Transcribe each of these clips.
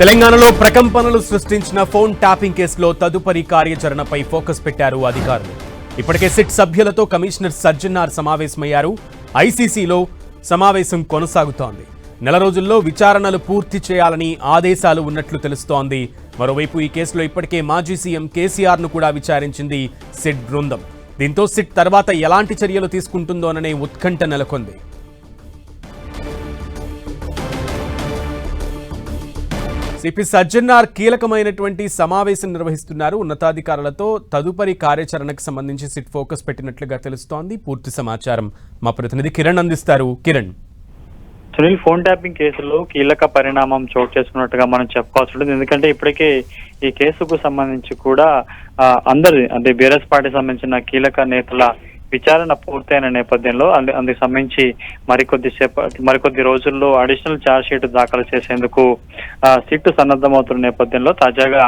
తెలంగాణలో ప్రకంపనలు సృష్టించిన ఫోన్ ట్యాపింగ్ కేసులో తదుపరి కార్యాచరణపై ఫోకస్ పెట్టారు అధికారులు. ఇప్పటికే సిట్ సభ్యులతో కమిషనర్ సజ్జనార్ సమావేశమయ్యారు. ఐసీసీలో సమావేశం కొనసాగుతోంది. నెల రోజుల్లో విచారణలు పూర్తి చేయాలని ఆదేశాలు ఉన్నట్లు తెలుస్తోంది. మరోవైపు ఈ కేసులో ఇప్పటికే మాజీ సీఎం కేసీఆర్ను కూడా విచారించింది సిట్ బృందం. దీంతో సిట్ తర్వాత ఎలాంటి చర్యలు తీసుకుంటుందోననే ఉత్కంఠ నెలకొంది. సిపి సజ్జనార్ కీలకమైనటువంటి సమావేశం నిర్వహిస్తున్నారు. ఉన్నతాధికారులతో తదుపరి కార్యాచరణకు సంబంధించి సిట్ ఫోకస్ పెట్టినట్లుగా తెలుస్తోంది. పూర్తి సమాచారం మా ప్రతినిధి కిరణ్ అందిస్తారు. కిరణ్. సునీల్ ఫోన్ ట్యాపింగ్ కేసులో కీలక పరిణామం చోటు చేసుకున్నట్టుగా మనం చెప్పుకోవాల్సి ఉంటుంది. ఎందుకంటే ఇప్పటికే ఈ కేసుకు సంబంధించి కూడా అందరి అంటే బీఆర్ఎస్ పార్టీ సంబంధించిన కీలక నేతల విచారణ పూర్తయిన నేపథ్యంలో అందుకు సంబంధించి మరికొద్ది సేప మరికొద్ది రోజుల్లో అడిషనల్ ఛార్జ్ షీట్ దాఖలు చేసేందుకు ఆ, సిట్ సన్నద్ధమవుతున్న నేపథ్యంలో తాజాగా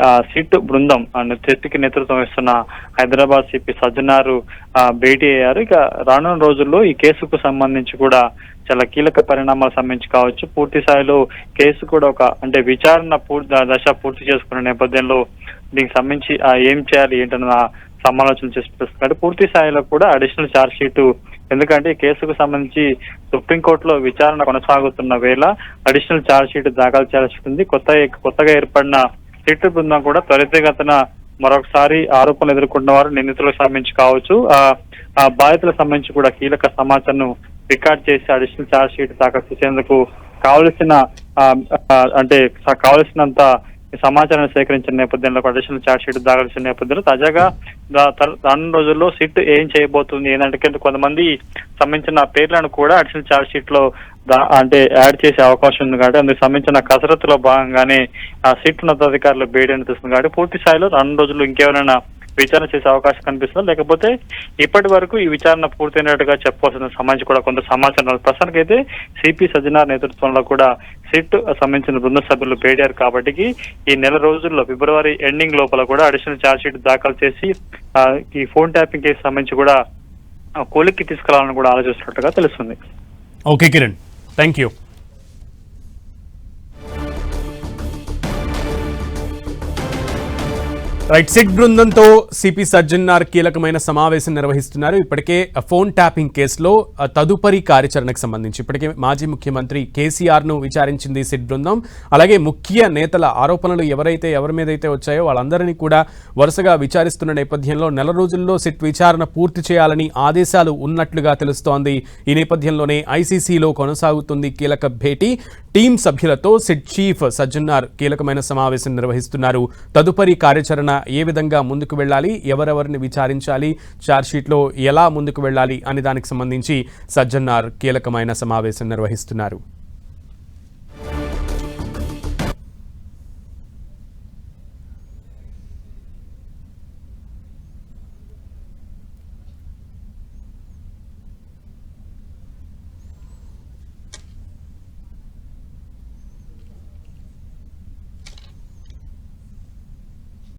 ఆ, సిట్ బృందం సిట్కి నేతృత్వం వహిస్తున్న హైదరాబాద్ సిపి సజ్జనారు ఆ, భేటీ అయ్యారు. ఇక రానున్న రోజుల్లో ఈ కేసుకు సంబంధించి కూడా చాలా కీలక పరిణామాలు సంబంధించి కావచ్చు. పూర్తి స్థాయిలో కేసు కూడా ఒక అంటే విచారణ పూర్తి దశ పూర్తి చేసుకున్న నేపథ్యంలో దీనికి సంబంధించి ఏం చేయాలి ఏంటన్న సమాలోచన చేస్తున్నారు. పూర్తి స్థాయిలో కూడా అడిషనల్ ఛార్జ్ షీట్ ఎందుకంటే ఈ కేసుకు సంబంధించి సుప్రీంకోర్టులో విచారణ కొనసాగుతున్న వేళ అడిషనల్ ఛార్జ్ షీట్ దాఖలు చేయాల్సి ఉంటుంది. కొత్త కొత్తగా ఏర్పడిన సిట్ బృందం కూడా త్వరితగతన మరొకసారి ఆరోపణలు ఎదుర్కొంటున్న వారు నిందితులకు సంబంధించి కావచ్చు. ఆ బాధితులకు సంబంధించి కూడా కీలక సమాచారం రికార్డ్ చేసి అడిషనల్ ఛార్జ్ షీట్ దాఖలు చేసేందుకు కావలసిన అంటే కావలసినంత సమాచారం సేకరించిన నేపథ్యంలో అడిషనల్ చార్జ్షీట్ దాఖలు చేసిన నేపథ్యంలో తాజాగా త- రానున్న రోజుల్లో సిట్ ఏం చేయబోతుంది ఏంటంటే కొంతమంది సంబంధించిన పేర్లను కూడా అడిషనల్ ఛార్జ్ షీట్లో దా- అంటే యాడ్ చేసే అవకాశం ఉంది కాబట్టి అందుకు సంబంధించిన కసరత్తులో భాగంగానే ఆ సిట్ ఉన్నతాధికారులు భేటీ అనిపిస్తుంది కాబట్టి పూర్తి స్థాయిలో రానున్న రోజుల్లో ఇంకెవరైనా విచారణ చేసే అవకాశం కనిపిస్తుందా. లేకపోతే ఇప్పటి వరకు ఈ విచారణ పూర్తయినట్టుగా చెప్పవలసిన సంబంధించి కూడా కొంత సమాచారం ప్రస్తుతానికి అయితే సిపి సజ్జనార్ నేతృత్వంలో కూడా సిట్ సంబంధించిన బృంద సభ్యులు భేటారు కాబట్టి ఈ నెల రోజుల్లో ఫిబ్రవరి ఎండింగ్ లోపల కూడా అడిషనల్ ఛార్జ్ షీట్ దాఖలు చేసి ఈ ఫోన్ ట్యాపింగ్ కేసు సంబంధించి కూడా ఆ, కొలిక్కి తీసుకెళ్ళాలని కూడా ఆలోచిస్తున్నట్టుగా తెలుస్తుంది. Okay Kiran. Thank you right SIT బృందంతో సిపి సజ్జన్నార్ కీలకమైన సమావేశం నిర్వహిస్తున్నారు. ఇప్పటికే ఫోన్ ట్యాపింగ్ కేసులో తదుపరి కార్యాచరణకు సంబంధించి ఇప్పటికే మాజీ ముఖ్యమంత్రి కేసీఆర్ను విచారించింది సిట్ బృందం. అలాగే ముఖ్య నేతల ఆరోపణలు ఎవరైతే ఎవరి మీద అయితే వచ్చాయో వాళ్ళందరినీ కూడా వరుసగా విచారిస్తున్న నేపథ్యంలో నెల రోజుల్లో సిట్ విచారణ పూర్తి చేయాలని ఆదేశాలు ఉన్నట్లుగా తెలుస్తోంది. ఈ నేపథ్యంలోనే ఐసీసీలో కొనసాగుతుంది కీలక భేటీ. టీం సభ్యులతో సిట్ చీఫ్ సజ్జన్నార్ కీలకమైన సమావేశం నిర్వహిస్తున్నారు. తదుపరి కార్యాచరణ ఏ విధంగా ముందుకు వెళ్ళాలి ఎవరెవరిని విచారించాలి ఛార్జ్షీట్లో ఎలా ముందుకు వెళ్ళాలి అనే దానికి సంబంధించి సజ్జన్నార్ కీలకమైన సమావేశం నిర్వహిస్తున్నారు.